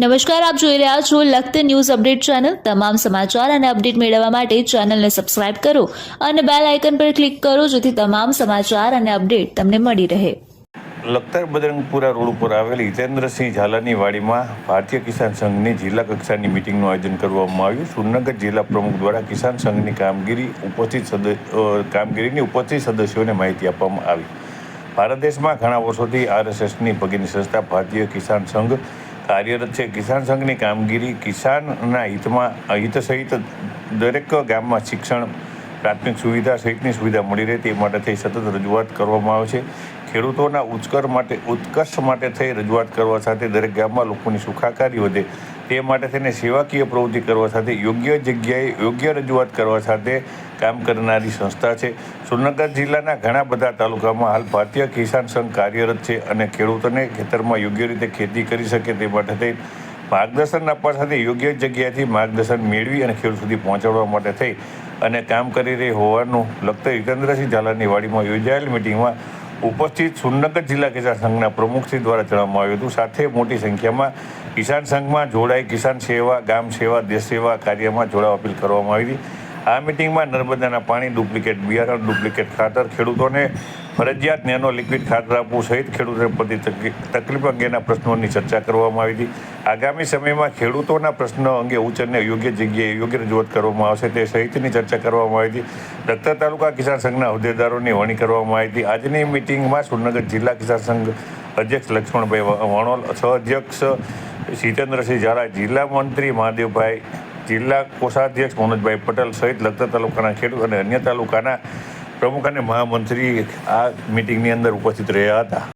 નમસ્કાર, આપ જોઈ રહ્યા છો લખત ન્યૂઝ અપડેટ ચેનલ. તમામ સમાચાર અને અપડેટ મેળવવા માટે ચેનલને સબસ્ક્રાઇબ કરો અને બેલ આઇકન પર ક્લિક કરો જેથી તમામ સમાચાર અને અપડેટ તમને મળી રહે. લખતર બજરંગપુરા રોડ ઉપર આવેલી હિતેન્દ્રસિંહ ઝાલાની વાડીમાં ભારતીય કિસાન સંઘની જિલ્લા કક્ષાની મિટિંગનું આયોજન કરવામાં આવ્યું. સુરનગર જિલ્લા પ્રમુખ દ્વારા કિસાન સંઘની કામગીરી ઉપસ્થિત કામગીરીની ઉપસ્થિત સદસ્યોને માહિતી આપવામાં આવી. ભારત દેશમાં ઘણા વર્ષોથી આરએસએસની ભગીની સંસ્થા ભારતીય કિસાન સંઘ કાર્યરત છે. કિસાન સંઘની કામગીરી કિસાનના હિતમાં હિત સહિત દરેક ગામમાં શિક્ષણ, પ્રાથમિક સુવિધા સહિતની સુવિધા મળી રહે તે માટે થઈ સતત રજૂઆત કરવામાં આવે છે. ખેડૂતોના ઉત્કર્ષ માટે ઉત્કર્ષ માટે થઈ રજૂઆત કરવા સાથે દરેક ગામમાં લોકોની સુખાકારી વધે. તે માટે થઈને સેવાકીય પ્રવૃત્તિ કરવા સાથે, યોગ્ય જગ્યાએ યોગ્ય રજૂઆત કરવા સાથે કામ કરનારી સંસ્થા છે. સુરનગર જિલ્લાના ઘણા બધા તાલુકામાં હાલ ભારતીય કિસાન સંઘ કાર્યરત છે અને ખેડૂતોને ખેતરમાં યોગ્ય રીતે ખેતી કરી શકે તે માટે થઈ માર્ગદર્શન આપવા સાથે યોગ્ય જગ્યાએથી માર્ગદર્શન મેળવી અને ખેડૂત સુધી પહોંચાડવા માટે થઈ અને કામ કરી રહી હોવાનું લગતા હિતેન્દ્રસિંહ ઝાલાની વાડીમાં યોજાયેલ મિટિંગમાં ઉપસ્થિત સુરનગર જિલ્લા કિસાન સંઘના પ્રમુખશ્રી દ્વારા જણાવવામાં આવ્યું હતું. સાથે મોટી સંખ્યામાં કિસાન સંઘમાં જોડાઈ કિસાન સેવા, ગામ સેવા, દેશ સેવા કાર્યમાં જોડાવા અપીલ કરવામાં આવી હતી. આ મિટિંગમાં નર્મદાના પાણી ડુપ્લિકેટ, બિયારણ ડુપ્લિકેટ ખાતર ખેડૂતોને ફરજિયાત નેનો લિક્વિડ ખાતર આપવું સહિત ખેડૂતોને પડતી તકલીફ અંગેના પ્રશ્નોની ચર્ચા કરવામાં આવી હતી. આગામી સમયમાં ખેડૂતોના પ્રશ્નો અંગે ઉચ્ચ અને યોગ્ય જગ્યાએ યોગ્ય રજૂઆત કરવામાં આવશે તે સહિતની ચર્ચા કરવામાં આવી હતી. લખતર તાલુકા કિસાન સંઘના હોદ્દેદારોની વણી કરવામાં આવી હતી. આજની મિટિંગમાં સુરનગર જિલ્લા કિસાન સંઘ અધ્યક્ષ લક્ષ્મણભાઈ વણોલ સહ અધ્યક્ષ જીતેન્દ્રસિંહ ઝાલા, જિલ્લા મંત્રી મહાદેવભાઈ, જિલ્લા કોષાધ્યક્ષ મનોજભાઈ પટેલ સહિત લખતર તાલુકાના ખેડૂત અને અન્ય તાલુકાના પ્રમુખ અને મહામંત્રી આ મિટિંગની અંદર ઉપસ્થિત રહ્યા હતા.